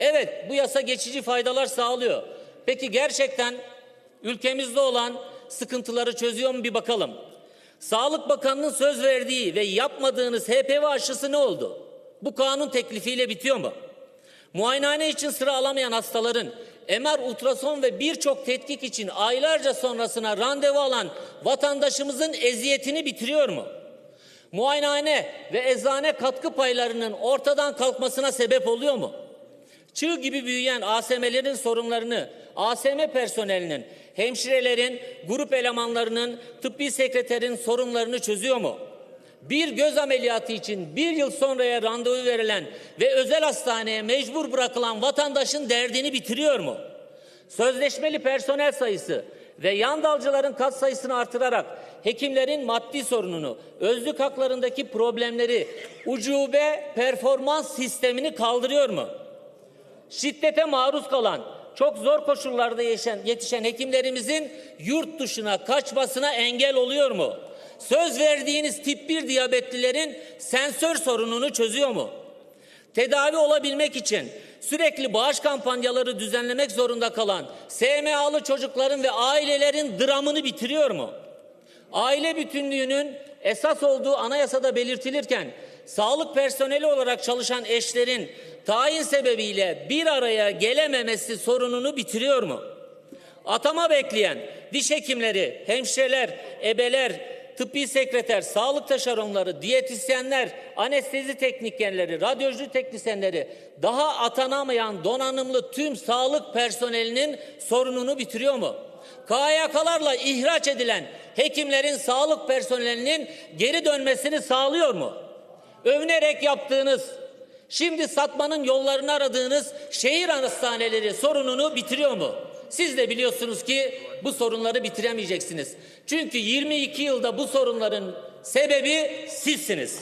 Evet bu yasa geçici faydalar sağlıyor. Peki gerçekten ülkemizde olan sıkıntıları çözüyor mu bir bakalım. Sağlık Bakanı'nın söz verdiği ve yapmadığınız HPV aşısı ne oldu? Bu kanun teklifiyle bitiyor mu? Muayenehane için sıra alamayan hastaların MR, ultrason ve birçok tetkik için aylarca sonrasına randevu alan vatandaşımızın eziyetini bitiriyor mu? Muayenehane ve eczane katkı paylarının ortadan kalkmasına sebep oluyor mu? Çığ gibi büyüyen ASM'lerin sorunlarını ASM personelinin, hemşirelerin, grup elemanlarının, tıbbi sekreterin sorunlarını çözüyor mu? Bir göz ameliyatı için bir yıl sonraya randevu verilen ve özel hastaneye mecbur bırakılan vatandaşın derdini bitiriyor mu? Sözleşmeli personel sayısı ve yan dalcıların kat sayısını artırarak hekimlerin maddi sorununu, özlük haklarındaki problemleri, ucube performans sistemini kaldırıyor mu? Şiddete maruz kalan, çok zor koşullarda yaşayan, yetişen hekimlerimizin yurt dışına kaçmasına engel oluyor mu? Söz verdiğiniz tip 1 diyabetlilerin sensör sorununu çözüyor mu? Tedavi olabilmek için sürekli bağış kampanyaları düzenlemek zorunda kalan SMA'lı çocukların ve ailelerin dramını bitiriyor mu? Aile bütünlüğünün esas olduğu anayasada belirtilirken sağlık personeli olarak çalışan eşlerin tayin sebebiyle bir araya gelememesi sorununu bitiriyor mu? Atama bekleyen diş hekimleri, hemşireler, ebeler, tıbbi sekreter, sağlık taşeronları, diyetisyenler, anestezi teknikyenleri, radyoloji teknisyenleri, daha atanamayan donanımlı tüm sağlık personelinin sorununu bitiriyor mu? KYK'larla ihraç edilen hekimlerin sağlık personelinin geri dönmesini sağlıyor mu? Övünerek yaptığınız, şimdi satmanın yollarını aradığınız şehir hastaneleri sorununu bitiriyor mu? Siz de biliyorsunuz ki bu sorunları bitiremeyeceksiniz. Çünkü 22 yılda bu sorunların sebebi sizsiniz.